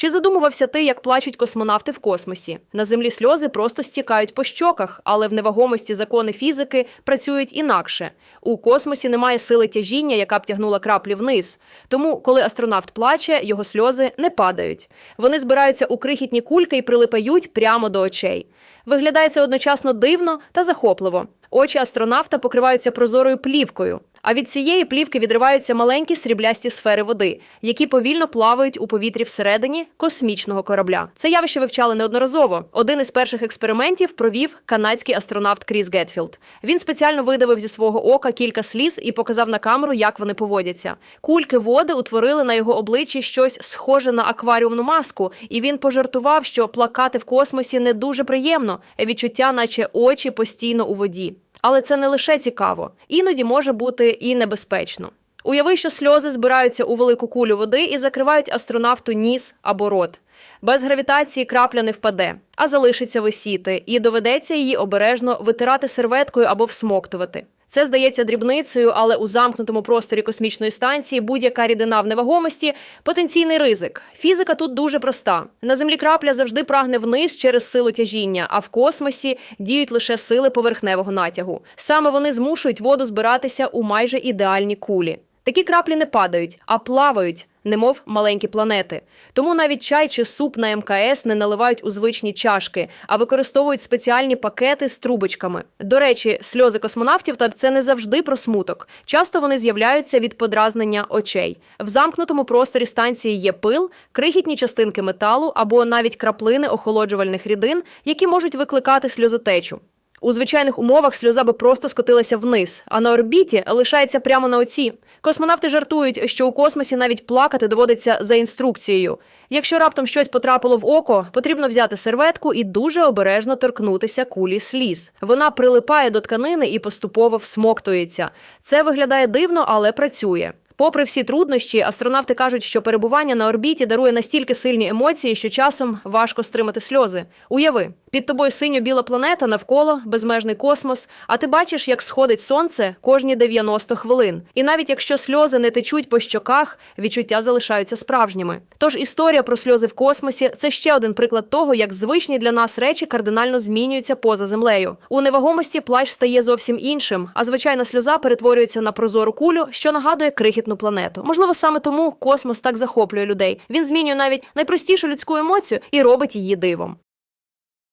Чи задумувався ти, як плачуть космонавти в космосі? На землі сльози просто стікають по щоках, але в невагомості закони фізики працюють інакше. У космосі немає сили тяжіння, яка б тягнула краплі вниз. Тому, коли астронавт плаче, його сльози не падають. Вони збираються у крихітні кульки і прилипають прямо до очей. Виглядає це одночасно дивно та захопливо. Очі астронавта покриваються прозорою плівкою, а від цієї плівки відриваються маленькі сріблясті сфери води, які повільно плавають у повітрі всередині космічного корабля. Це явище вивчали неодноразово. Один із перших експериментів провів канадський астронавт Кріс Гетфілд. Він спеціально видавив зі свого ока кілька сліз і показав на камеру, як вони поводяться. Кульки води утворили на його обличчі щось схоже на акваріумну маску, і він пожартував, що плакати в космосі не дуже приємно, відчуття, наче очі постійно у воді. Але це не лише цікаво, іноді може бути і небезпечно. Уяви, що сльози збираються у велику кулю води і закривають астронавту ніс або рот. Без гравітації крапля не впаде, а залишиться висіти, і доведеться її обережно витирати серветкою або всмоктувати. Це здається дрібницею, але у замкнутому просторі космічної станції будь-яка рідина в невагомості потенційний ризик. Фізика тут дуже проста. На землі крапля завжди прагне вниз через силу тяжіння, а в космосі діють лише сили поверхневого натягу. Саме вони змушують воду збиратися у майже ідеальні кулі. Такі краплі не падають, а плавають, немов маленькі планети. Тому навіть чай чи суп на МКС не наливають у звичні чашки, а використовують спеціальні пакети з трубочками. До речі, сльози космонавтів та це не завжди про смуток. Часто вони з'являються від подразнення очей. В замкнутому просторі станції є пил, крихітні частинки металу або навіть краплини охолоджувальних рідин, які можуть викликати сльозотечу. У звичайних умовах сльоза би просто скотилася вниз, а на орбіті лишається прямо на оці. Космонавти жартують, що у космосі навіть плакати доводиться за інструкцією. Якщо раптом щось потрапило в око, потрібно взяти серветку і дуже обережно торкнутися кулі сліз. Вона прилипає до тканини і поступово всмоктується. Це виглядає дивно, але працює. Попри всі труднощі, астронавти кажуть, що перебування на орбіті дарує настільки сильні емоції, що часом важко стримати сльози. Уяви, під тобою синьо-біла планета, навколо безмежний космос. А ти бачиш, як сходить сонце кожні 90 хвилин. І навіть якщо сльози не течуть по щоках, відчуття залишаються справжніми. Тож історія про сльози в космосі це ще один приклад того, як звичні для нас речі кардинально змінюються поза землею. У невагомості плач стає зовсім іншим, а звичайна сльоза перетворюється на прозору кулю, що нагадує крихітну планету. Можливо, саме тому космос так захоплює людей. Він змінює навіть найпростішу людську емоцію і робить її дивом.